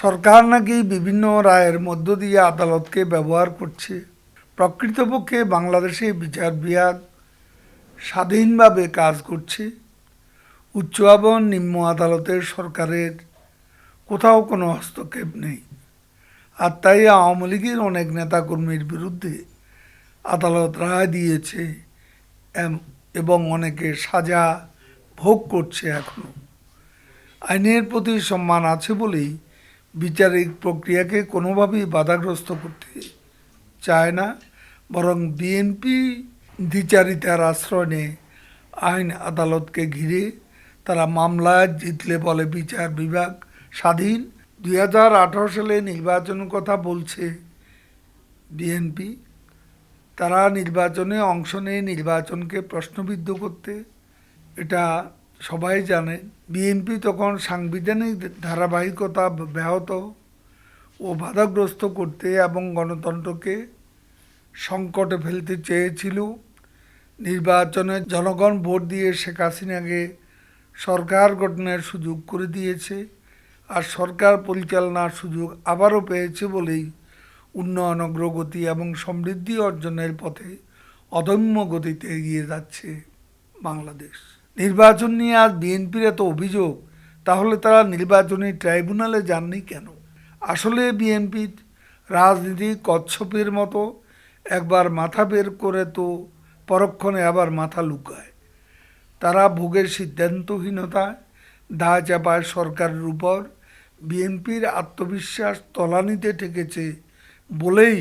সরকার নাকি বিভিন্ন রায়ের মধ্য দিয়ে আদালতকে ব্যবহার করছে। প্রকৃতপক্ষে বাংলাদেশে বিচার বিভাগ স্বাধীনভাবে কাজ করছে। উচ্চ এবং নিম্ন আদালতের সরকারের কোথাও কোনো হস্তক্ষেপ নেই। আর তাই আওয়ামী লীগের অনেক নেতাকর্মীর বিরুদ্ধে আদালত রায় দিয়েছে এবং অনেকে সাজা ভোগ করছে এখনও। আইনের প্রতি সম্মান আছে বলেই বিচারিক প্রক্রিয়াকে কোনোভাবেই বাধাগ্রস্ত করতে চায় না, বরং বিএনপি দ্বিচারিতার আশ্রয় নিয়ে আইন আদালতকে ঘিরে তারা মামলায় জিতলে বলে বিচার বিভাগ স্বাধীন। দুই হাজার আঠারো সালে নির্বাচনের কথা বলছে বিএনপি তারা নির্বাচনে অংশ নিয়ে নির্বাচনকে প্রশ্নবিদ্ধ করতে এটা সবাই জানে, বিএনপি তখন সাংবিধানিক ধারাবাহিকতা ব্যাহত ও বাধাগ্রস্ত করতে এবং গণতন্ত্রকে সংকটে ফেলতে চেয়েছিল। নির্বাচনে জনগণ ভোট দিয়ে শেখ হাসিনাকে সরকার গঠনের সুযোগ করে দিয়েছে আর সরকার পরিচালনার সুযোগ আবারও পেয়েছে বলেই উন্নয়ন, অগ্রগতি এবং সমৃদ্ধি অর্জনের পথে অদম্য গতিতে এগিয়ে যাচ্ছে বাংলাদেশ। নির্বাচন নিয়ে আজ বিএনপির এত অভিযোগ, তাহলে তারা নির্বাচনী ট্রাইব্যুনালে যাননি কেন? আসলে বিএনপির রাজনীতি কচ্ছপের মতো, একবার মাথা বের করে তো পরক্ষণে আবার মাথা লুকায়। তারা ভোগের সিদ্ধান্তহীনতায় দা চাপায় সরকারের উপর, বিএনপির আত্মবিশ্বাস তলানিতে ঠেকেছে বলেই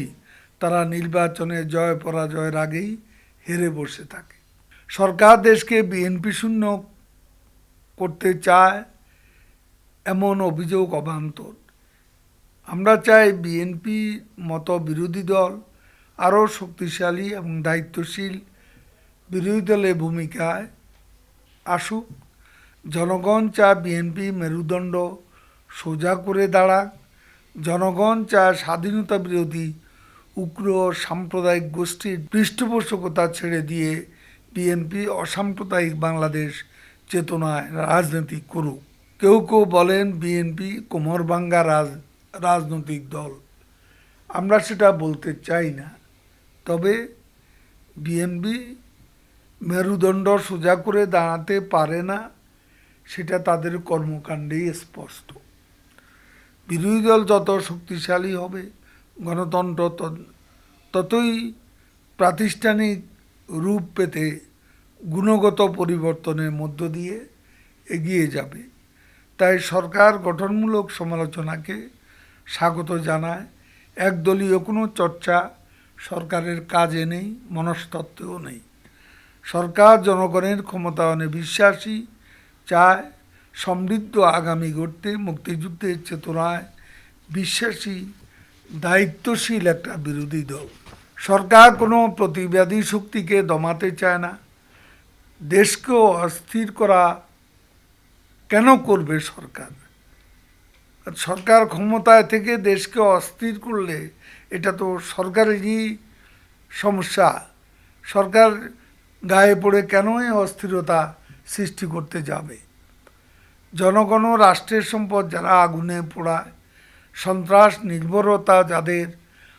তারা নির্বাচনে জয় পরাজয়ের আগেই হেরে বসে থাকে। সরকার দেশকে বিএনপি শূন্য করতে চায় এমন অভিযোগ অবান্তর। আমরা চাই বিএনপি মতো বিরোধী দল আরও শক্তিশালী এবং দায়িত্বশীল বিরোধী দলের ভূমিকায় আসুক। জনগণ চায় বিএনপি মেরুদণ্ড সোজা করে দাঁড়াক। জনগণ চায় স্বাধীনতা বিরোধী উগ্র সাম্প্রদায়িক গোষ্ঠীর পৃষ্ঠপোষকতা ছেড়ে দিয়ে বিএনপি অসাম্প্রদায়িক বাংলাদেশ চেতনায় রাজনীতি করুক। কেউ কেউ বলেন বিএনপি কোমরভাঙ্গা রাজ, রাজনৈতিক দল। আমরা সেটা বলতে চাই না। তবে বিএনপি মেরুদণ্ড সোজা করে দাঁড়াতে পারে না, সেটা তাদের কর্মকাণ্ডেই স্পষ্ট। বিরোধী দল যত শক্তিশালী হবে, গণতন্ত্র তত- ততই প্রাতিষ্ঠানিক রূপ পেতে গুণগত পরিবর্তনের মধ্য দিয়ে এগিয়ে যাবে। তাই সরকার গঠনমূলক সমালোচনাকে স্বাগত জানায়। একদলীয় কোনো চর্চা সরকারের কাজে নেই, মনস্তত্ত্বেও নেই। সরকার জনগণের ক্ষমতায়নে বিশ্বাসী চায়, সমৃদ্ধ আগামী গড়তে, মুক্তিযুদ্ধের চেতনায় বিশ্বাসী, দায়িত্বশীল একটা বিরোধী দল। সরকার কোনো প্রতিবাদী শক্তিকে দমাতে চায় না। দেশকেও অস্থির করা কেন করবে সরকার? সরকার ক্ষমতায় থেকে দেশকে অস্থির করলে এটা তো সরকারেরই সমস্যা। সরকার গায়ে পড়ে কেনই অস্থিরতা সৃষ্টি করতে যাবে? জনগণ রাষ্ট্রের সম্পদ যারা আগুনে পোড়ায়, সন্ত্রাস, নির্ভরতা যাদের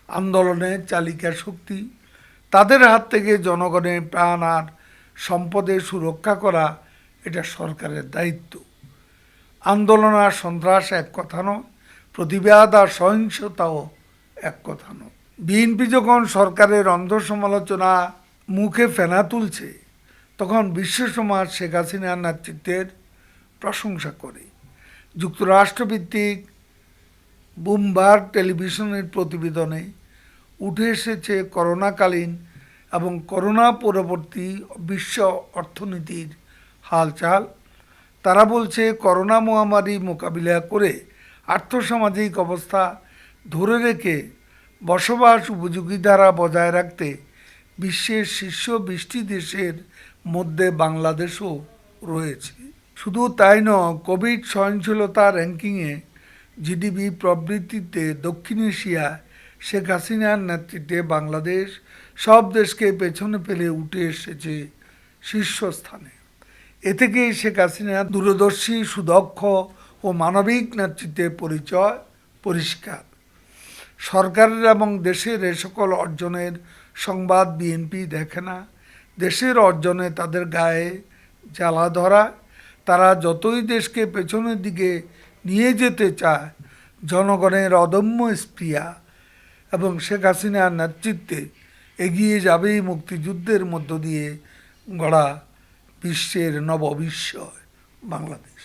আন্দোলনের চালিকা শক্তি, তাদের হাত থেকে জনগণের প্রাণ আর সম্পদের সুরক্ষা করা এটা সরকারের দায়িত্ব। আন্দোলন আর সন্ত্রাস এক কথা নয়, প্রতিবাদ আর সহিংসতাও এক কথা নয়। বিএনপি যখন সরকারের অন্ধ সমালোচনা মুখে ফেনা তুলছে, তখন বিশ্ব সমাজ শেখ হাসিনার নেতৃত্বের প্রশংসা করে। যুক্তরাষ্ট্রভিত্তিক বুমবার টেলিভিশনের প্রতিবেদনে উঠে এসেছে করোনাকালীন এবং করোনা পরবর্তী বিশ্ব অর্থনীতির হালচাল। তারা বলছে, করোনা মহামারী মোকাবিলা করে আর্থসামাজিক অবস্থা ধরে রেখে বসবাস উপযোগী ধারা বজায় রাখতে বিশ্বের শীর্ষ বৃষ্টি দেশের মধ্যে বাংলাদেশও রয়েছে। শুধু তাই নয়, কোভিড সহনশীলতা র্যাঙ্কিংয়ে জিডিপি প্রবৃত্তিতে দক্ষিণ এশিয়া শেখ হাসিনার নেতৃত্বে বাংলাদেশ সব দেশকে পেছনে ফেলে উঠে এসেছে শীর্ষস্থানে। এ থেকেই শেখ হাসিনা দূরদর্শী, সুদক্ষ ও মানবিক নেতৃত্বের পরিচয় পরিষ্কার। সরকারের এবং দেশের এ সকল অর্জনের সংবাদ বিএনপি দেখে না। দেশের অর্জনে তাদের গায়ে জ্বালা ধরা। তারা যতই দেশকে পেছনের দিকে নিয়ে যেতে চায়, জনগণের অদম্য স্প্রিয়া এবং শেখ হাসিনার নেতৃত্বে এগিয়ে যাবেই মুক্তিযুদ্ধের মধ্য দিয়ে গড়া বিশ্বের নববিস্ময় বাংলাদেশ।